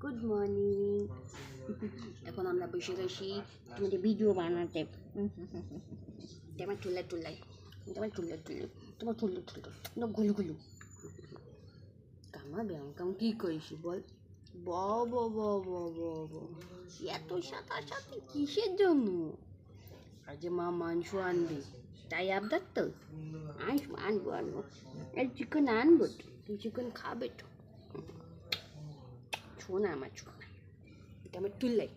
Good morning এখন আমরা বসে গেছি তোমাদের ভিডিও বানাতে। তোমার টুল্লা টুল্লাই তোমার টুল্লা টুল্লু তোমার টুল্লু টুল্লু তোমার গুলু কামাবে, আমি কেমন কী করিস বল? ব ব ব ব ব ব। এত সাঁতার সাথে কিসের জন্য? যে মা মাংস আনবে, তাই আবদার তো। আনব আনব। আনব চিকেন আনব তুই চিকেন খাবে তো। ছোনা আমার ছোনা এটা আমার তুললাই।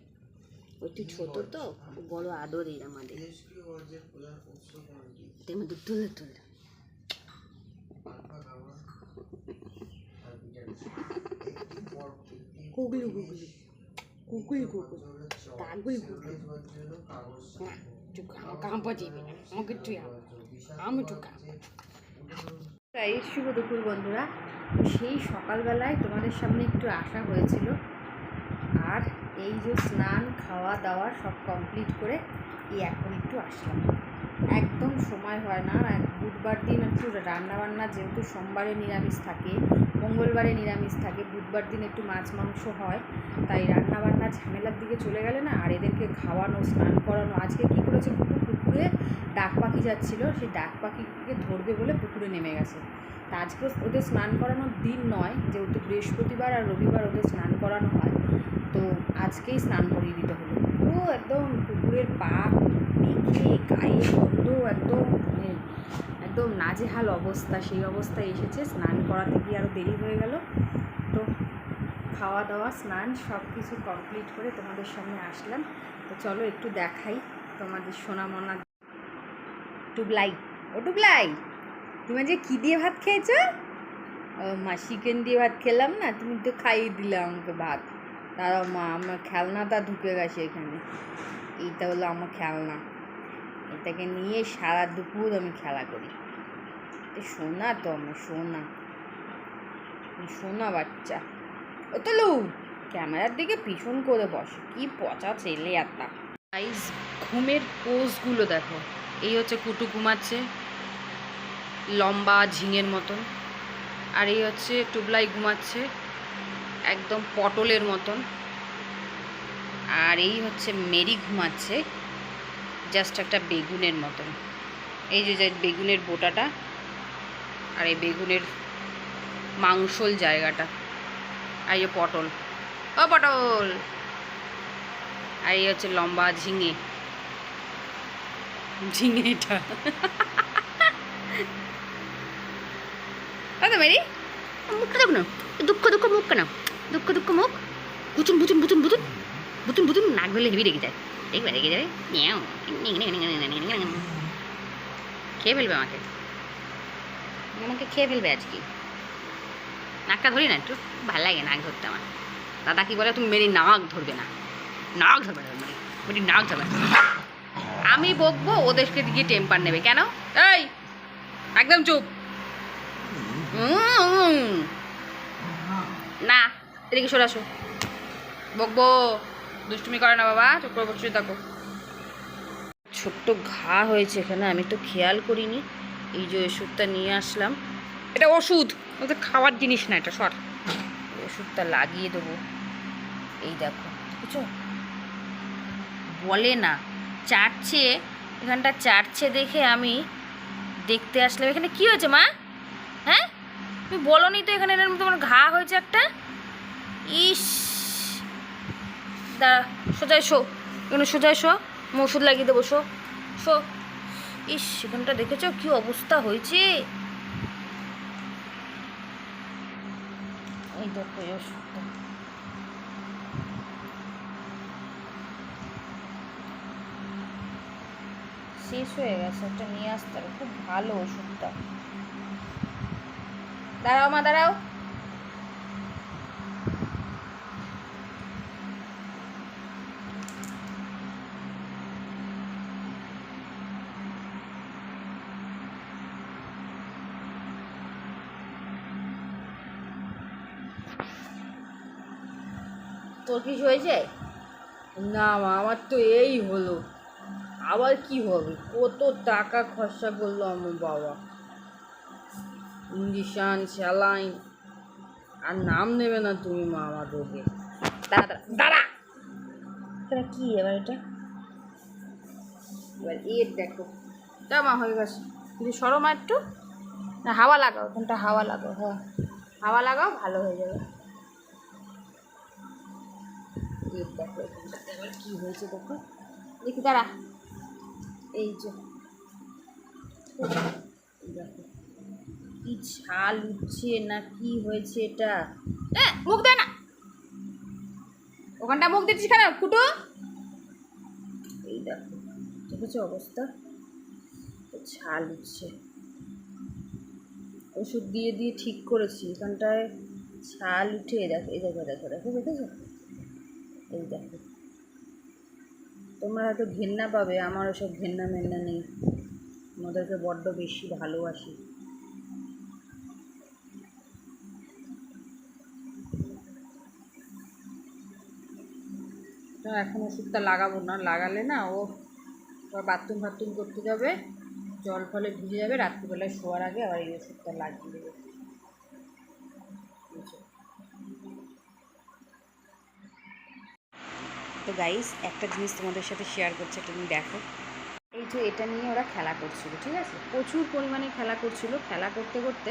ও তুই ছোট তো বড় আদরের আমাদের। এটা আমাদের তুলে তুলে গুগলু গুগলু গুগল গুগল গাগুল গুগল না তুই কাঁপা দিবি না আমাকে তুই আম। কাঁপা এই শুভ দুপুর বন্ধুরা। সেই সকালবেলায় তোমাদের সামনে একটু আসা হয়েছিল। আর এই যে স্নান, খাওয়া দাওয়া সব কমপ্লিট করে এই এখন একটু আসলাম। একদম সময় হয় না। আর বুধবার দিন একটু রান্নাবান্না যেহেতু সোমবারে নিরামিষ থাকে, মঙ্গলবারে নিরামিষ থাকে, বুধবার দিন একটু মাছ মাংস হয়, তাই রান্নাবান্না ঝামেলার দিকে চলে গেলে না, আর এদেরকে খাওয়ানো, স্নান করানো, আজকে কী করেছে পুকুরে ডাক পাখি যাচ্ছিল, সেই ডাক পাখিকে ধরবে বলে পুকুরে নেমে গেছে। তা আজকে ওদের স্নান করানোর দিন নয়, যেহেতু বৃহস্পতিবার আর রবিবার ওদের স্নান করানো হয়, তো আজকেই স্নান করিয়ে দিতে হলো। পুরো একদম পুকুরের পা মেখে, গায়ে গন্ধ, একদম মানে একদম নাজেহাল অবস্থা। সেই অবস্থায় এসেছে, স্নান করাতে গিয়ে আরও দেরি হয়ে গেল। তো খাওয়া দাওয়া, স্নান সব কিছু কমপ্লিট করে তোমাদের সামনে আসলাম। তো চলো একটু দেখাই তোমাদের সোনামনা টুবলাই ও টুবলাই তুমি যে কী দিয়ে ভাত খেয়েছো? মা চিকেন দিয়ে ভাত খেলাম না? তুমি তো খাইয়ে দিলে আমাকে ভাত। দাঁড়াও মা, আমার খেলনাটা ঢুকে গেছে এখানে। এইটা হলো আমার খেলনা। এটাকে নিয়ে সারা দুপুর আমি খেলা করি। সোনা তো আমার, সোনা। সোনা বাচ্চা। ও তো লু ক্যামেরার দিকে পিছন করে বসে। কি পচা ছেলে একটা। গাইজ ঘুমের পোজগুলো দেখো। এই হচ্ছে কুটু ঘুমাচ্ছে, লম্বা ঝিঙের মতন। আর এই হচ্ছে টুবলাই ঘুমাচ্ছে, একদম পটলের মতন। আর এই হচ্ছে মেরি ঘুমাচ্ছে জাস্ট একটা বেগুনের মতন। এই যে বেগুনের বোটাটা আর এই বেগুনের মাংসল জায়গাটা। আর এই পটল। ও পটল! আর এই হচ্ছে লম্বা ঝিঙে। ঝিঙেটা। দাদা মেরি মুখ দেখ না। দুঃখ দুঃখ মুখ কেন? দুঃখ দুঃখ মুখ। বুতুন বুতুন বুতুন বুতুন বুতুন বুতুন নাক ধরলে হেবি রেগে যায়। দেখবে রেগে যাবে। খেয়ে ফেলবে আমাকে। আমাকে খেয়ে ফেলবে আজকে। নাকটা ধরি না একটু। ভালো লাগে নাক ধরতে আমার। দাদা কি বলে? তুমি মেরি নাক ধরবে না। নাক ধরবে না। মেরি মেরি নাক ধরবে আমি বকবো, ওদেরকে দিয়ে টেম্পার নেবে। কেন? এই, একদম চুপ। না, এদিকে সরে আসো। বকবো। দুষ্টুমি করে না বাবা, চুপ করে বসে থাকো। ছোট্ট ঘা হয়েছে এখানে, আমি তো খেয়াল করিনি। এই যে ওষুধটা নিয়ে আসলাম। এটা ওষুধ ওদের খাওয়ার জিনিস না এটা, সর। ওষুধটা লাগিয়ে দেবো। এই দেখো, বুঝছ? বলে না। চাটছে, এখানটা চাটছে দেখে আমি দেখতে আসলাম। এখানে কি হয়েছে মা? হ্যাঁ? তুমি বলো নি তো এখানে এরকম তোমার ঘা হয়েছে একটা? ইস! দাঁড়া, সোজায় শো। এখানে সোজায় শো। আমি ওষুধ লাগিয়ে দেবো, শো। শো। ইস, এখানটা দেখেছ কি অবস্থা হয়েছে? এই দেখো এই ওষুধটা। শেষ হয়ে গেছে, একটা নিয়ে আসতে হবে। খুব ভালো ওষুধটা। দাঁড়াও মা, দাঁড়াও। তোর কিছু হয়েছে? না মা, আমার তো এই হলো। আবার কি হবে? কত টাকা খরচা করল আমার বাবা। Injection saline. আর নাম নেবে না তুমি মা আমাদেরকে। দাঁড়া দাঁড়া দাঁড়া এটা কি এবার এটা? এবার এর দেখো। যা মা হয়ে গেছে। কিন্তু সরো মা একটু। না হাওয়া লাগাও ওখানটা হাওয়া লাগাও হ্যাঁ হাওয়া লাগাও ভালো হয়ে যাবে। দেখো। এবার কী হয়েছে দেখো। দেখি দাঁড়া। এই যে। কি ছাল উঠছে না কি হয়েছে এটা? মুখ দে না। ওখানটা মুখ দিচ্ছিস কেন ফুটো এই দেখো দেখেছ অবস্থা? তো ছাল উঠছে। ওষুধ দিয়ে দিয়ে ঠিক করেছি, এখানটায় ছাল উঠে দেখো, এই দেখো দেখো দেখো, দেখেছ? এই দেখো। তোমরা হয়তো ঘেন্না পাবে আমার ওসব ঘেন্না মেন্না নেই। আমাদেরকে বড্ড বেশি ভালোবাসি। এখন ওষুধটা লাগাবো না, লাগালে না, ও বাথরুম ফাথরুম করতে যাবে, জল ফলে ভিজে যাবে, রাত্রিবেলায় শোয়ার আগে আবার এই ওষুধটা লাগিয়ে দেবে বুঝছ? তো গাইস একটা জিনিস তোমাদের সাথে শেয়ার করছে তুমি দেখো। এই যে এটা নিয়ে ওরা খেলা করছিল, ঠিক আছে? প্রচুর পরিমাণে খেলা করছিল। খেলা করতে করতে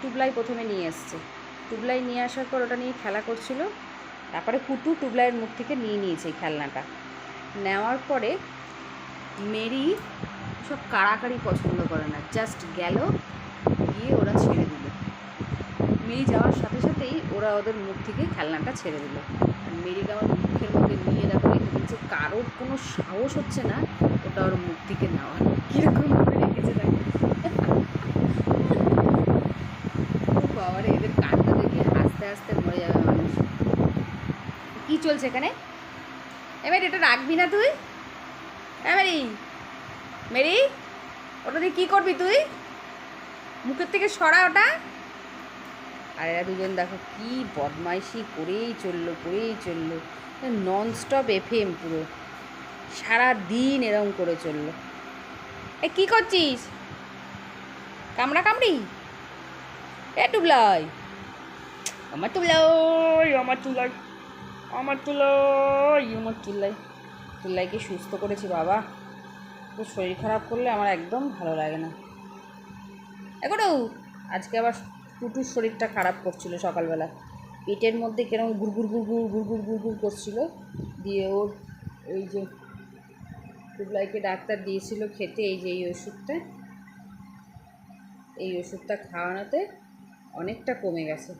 টুবলাই প্রথমে নিয়ে এসছে। টুবলাই নিয়ে আসার পর ওটা নিয়ে খেলা করছিল। তারপরে কুটু টুবলাইয়ের মুখ থেকে নিয়ে নিয়েছে খেলনাটা। নেওয়ার পরে মেরি সব কাড়াকাড়ি পছন্দ করে না জাস্ট গেল, গিয়ে ওরা ছেড়ে দিল। মেরি যাওয়ার সাথে সাথেই ওরা ওদের মুখ থেকে খেলনাটা ছেড়ে দিল। মেরিকে আমার মুখের মধ্যে নিয়ে দেখো রেখে দিয়েছে কারোর কোনো সাহস হচ্ছে না, ওটা ওর মুখ থেকে নেওয়ার কীরকম করে রেখেছে দেখো। এদের কান্না দেখে হাসতে হাসতে মরে যাবে মানুষ। কি চলছে এখানে? এবার এটা রাখবি না তুই? মেরি মেরি, ওটা দিয়ে কী করবি তুই? মুখের থেকে সরা ওটা। আর এরা দুজন দেখো কি বদমাইশি, করেই চলল করেই চলল। নন স্টপ এফএম পুরো। সারা দিন এরম করে চলল। এ, কি করছিস? কামড়া কামড়ি? এ টুবলাই আমার তুলাই আমার তুলাই আমার তুলাই আমার তুলাই তুলাইকে সুস্থ করেছি, বাবা। তো শরীর খারাপ করলে আমার একদম ভালো লাগে না। এগোটু আজকে আবার টুটুর শরীরটা খারাপ করছিল সকালবেলা। পেটের মধ্যে কেরম গুড়গুড় গুড়গুড় গুড়গুড় গুড়গুড় করছিল। দিয়ে ওর ওই যে টুবলাইকে ডাক্তার দিয়েছিল খেতে এই যে এই ওষুধটা। এই ওষুধটা খাওয়ানোতে অনেকটা কমে গেছে।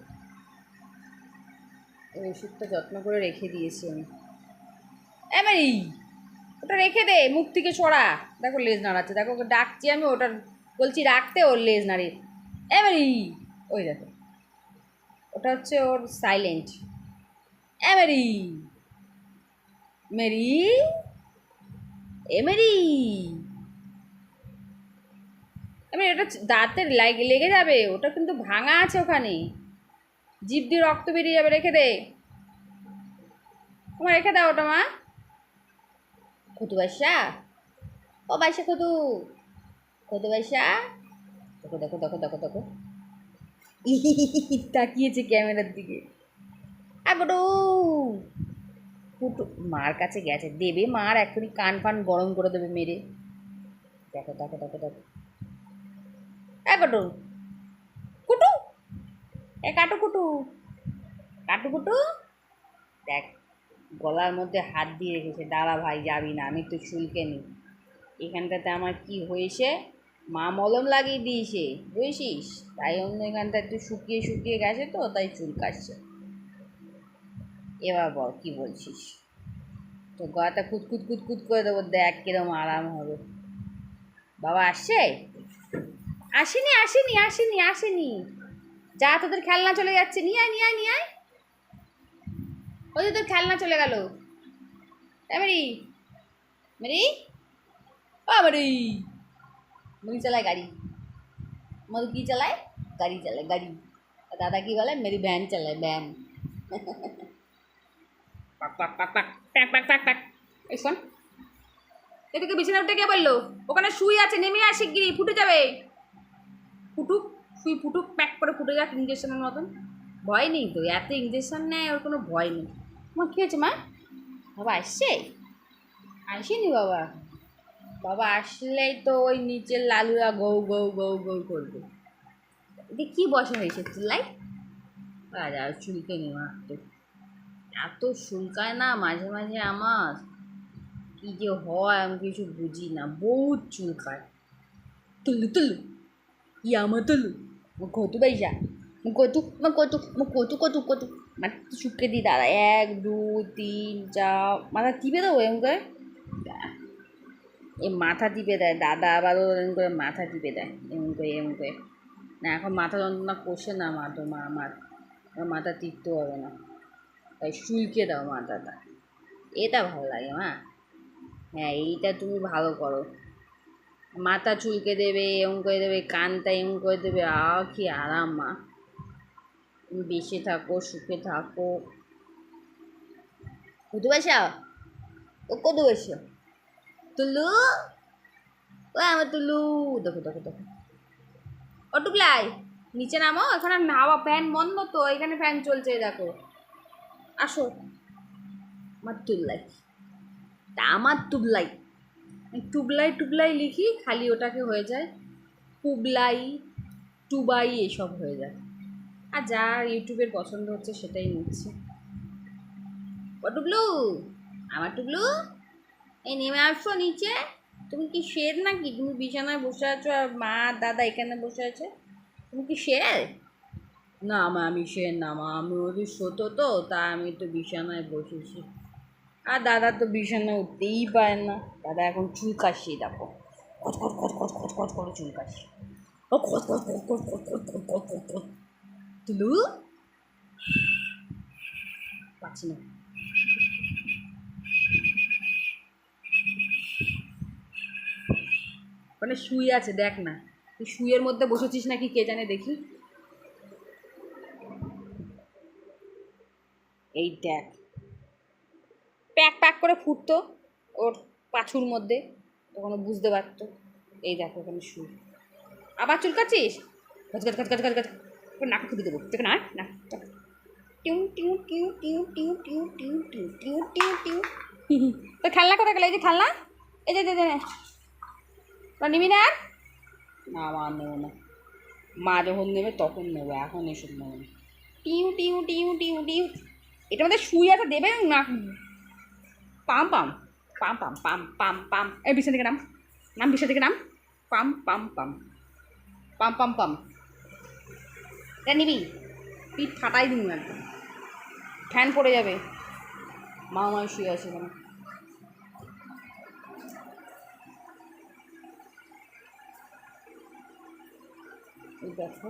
এই ওষুধটা যত্ন করে রেখে দিয়েছি আমি। এমারি ওটা রেখে দে, মুখ থেকে ছড়া দেখো লেজ নাড়াচ্ছে। দেখো ওকে ডাকছি আমি ওটা বলছি রাখতে ওর লেজ নাড়িয়ে। এমারি ওই দেখো। ওটা হচ্ছে ওর সাইলেন্ট এমারি মেরি। এমেরি এমনি ওটা দাঁতে লাগে যাবে। ওটা কিন্তু ভাঙা আছে ওখানে। জিভ দিয়ে রক্ত বেরিয়ে যাবে, রেখে দে। তোমার রেখে দাও ওটা মা। খুতু বাইশা ও বাইশা খুতু খুতু বাইশা দেখো দেখো দেখো দেখো দেখো। তাকিয়েছে ক্যামেরার দিকে। আগোটু কুটু মার কাছে গেছে। দেবে মার এখনই কান ফান গরম করে দেবে মেরে। দেখো দেখো দেখো দেখো। আগোটু কুটু? এ কাটু কুটু। কাটু কুটু? দেখ, গলার মধ্যে হাত দিয়ে রেখেছে। দাঁড়া ভাই, যাবি না, আমি তো চুলকে নি এখানটাতে আমার কি হয়েছে? মা মলম লাগিয়ে দিয়েছে, বুঝেছিস? তাই অন্য এখানটা একটু শুকিয়ে শুকিয়ে গেছে তো, তাই চুল কাটছে। এবার বল, কি বলছিস? তো গলাটা কুতকুত কুতকুত করে দেবো, দেখ কিরম আরাম হবে। বাবা, আসছে? আসেনি আসেনি আসেনি আসেনি। যা, তোদের খেলনা চলে যাচ্ছে। নিয়ে আয় নিয়ে আয় নিয়ে আয়। ওই তোর খেলনা চলে গেল। মেরি। মেরি? ও মেরি চালায় গাড়ি। মধু কি চালায় গাড়ি চালায় গাড়ি। দাদা কি বলে? মেরি ভ্যান চালায় ভ্যান। পাক পাক পাক পাক প্যাক প্যাক প্যাক প্যাক এই শোন। এদিকে বিছানা উঠে কে বলল? ওখানে শুই আছে নেমে আসে গিরি ফুটে যাবে। ফুটুক শুই ফুটুক প্যাক করে ফুটে যাক ইঞ্জেকশনের মতন। ভয় নেই তো এত ইঞ্জেকশন নেয় ওর কোনো ভয় নেই। মা কী হয়েছে মা? বাবা আসছে? আসেনি বাবা। বাবা, আসলেই তো ওই নিচের লালুরা গৌ গৌ গৌ গৌ করবে। এটা কী বসা হয়েছে চুলাই আর চুলকে নি মা তো এত চুলকায় না মাঝে মাঝে আমার? কী যে হয়, আমি কিছু বুঝি না। বহুত চুলকায়। তুলু তুলু। ইয়ামা তুলু? কত পয়সা কত কত কত কত কত মানে শুকে দিই দাদা এক দু তিন, চার। মাথা টিপে দেবো এরকম করে? এই মাথা টিপে দেয়, দাদা আবারও এরকম করে মাথা টিপে দেয় এমন করে এমন করে। না, এখন মাথা যন্ত্রণা করছে না মা, তো মা আমার। মাথা টিপতে হবে না। তাই শুলকে দাও মাথাটা। এটা ভালো লাগে মা। হ্যাঁ এইটা তুমি ভালো করো। মাথা চুলকে দেবে এমন করে দেবে, কানটা এমন করে দেবে আ কি আরাম মা। তুমি বেঁচে থাকো, সুখে থাকো। কত বসা ও কত বসা তুলু ও আমার তুলু দেখো দেখো দেখো ও টুকলাই নিচে নামো এখন নাওয়া ফ্যান বন্ধ তো এখানে ফ্যান চলছে দেখো আসো আমার তুল্লাই তা আমার তুবলাই টুবলাই টুবলাই লিখি খালি ওটাকে হয়ে যায় পুবলাই টুবাই এসব হয়ে যায় আর যা ইউটিউবের পছন্দ হচ্ছে সেটাই নিচ্ছে ও টুবলু আমার টুবলু এই নেমে আসছো নিচে তুমি কি শের নাকি তুমি বিছানায় বসে আছো আর মা দাদা এখানে বসে আছে তুমি কি শের না মা আমি শের না মা আমি ওদের শোতো তো তা আমি তো বিছানায় বসেছি আর দাদা তো বিছানায় উঠতেই পারে না দাদা এখন চুল কাশি দেখো কত কত কত করে চুল কাশি ও তুলু পাচ্ছি না ওখানে শুই আছে দেখ না তুই শুয়ের মধ্যে বসেছিস নাকি কে জানে দেখি এই দেখ প্যাক প্যাক করে ফুটতো ওর পাছুর মধ্যে তখন বুঝতে পারতো এই দেখো ওখানে শুই আবার চুলকাচ্ছিস গাছ গাছ গাছ গাছ গাছ গাছ নাক খুঁজে দেবো দেখো না না টিউ টিউ টিউ টিউ টিউ টিউ টিউ টিউ টিউ টিউ টিউ তো খেলনা কোথায় গেলে এই যে খেলনা এই যে দে দে তা নিবি না না মা নেব না। মা যখন নেবে তখন নেব এখন এসব নেব না। টিউ টিউ টিউ টিউ টিউ। এটা মধ্যে শুই আছে দেবে না? পাম পাম। পাম পাম পাম পাম পাম। এই বিছানা থেকে নাম। নাম বিছানা থেকে নাম। পাম পাম পাম। পাম পাম পাম। এটা নিবি। পিঠ ফাটাই দিন একদম। ফ্যান পড়ে যাবে। মা মা শুয়ে আছে কেন এই দেখো।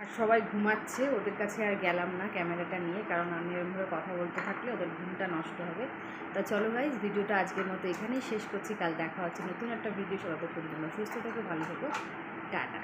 আর সবাই ঘুমাচ্ছে, ওদের কাছে আর গেলাম না ক্যামেরাটা নিয়ে, কারণ আমি এরমভাবে কথা বলতে থাকলে ওদের ঘুমটা নষ্ট হবে। তা চলো ভাই ভিডিওটা আজকের মতো এখানেই শেষ করছি। কাল দেখা হচ্ছে নতুন একটা ভিডিও সবাই জন্য সুস্থ থেকো, ভালো থেকো। টাটা।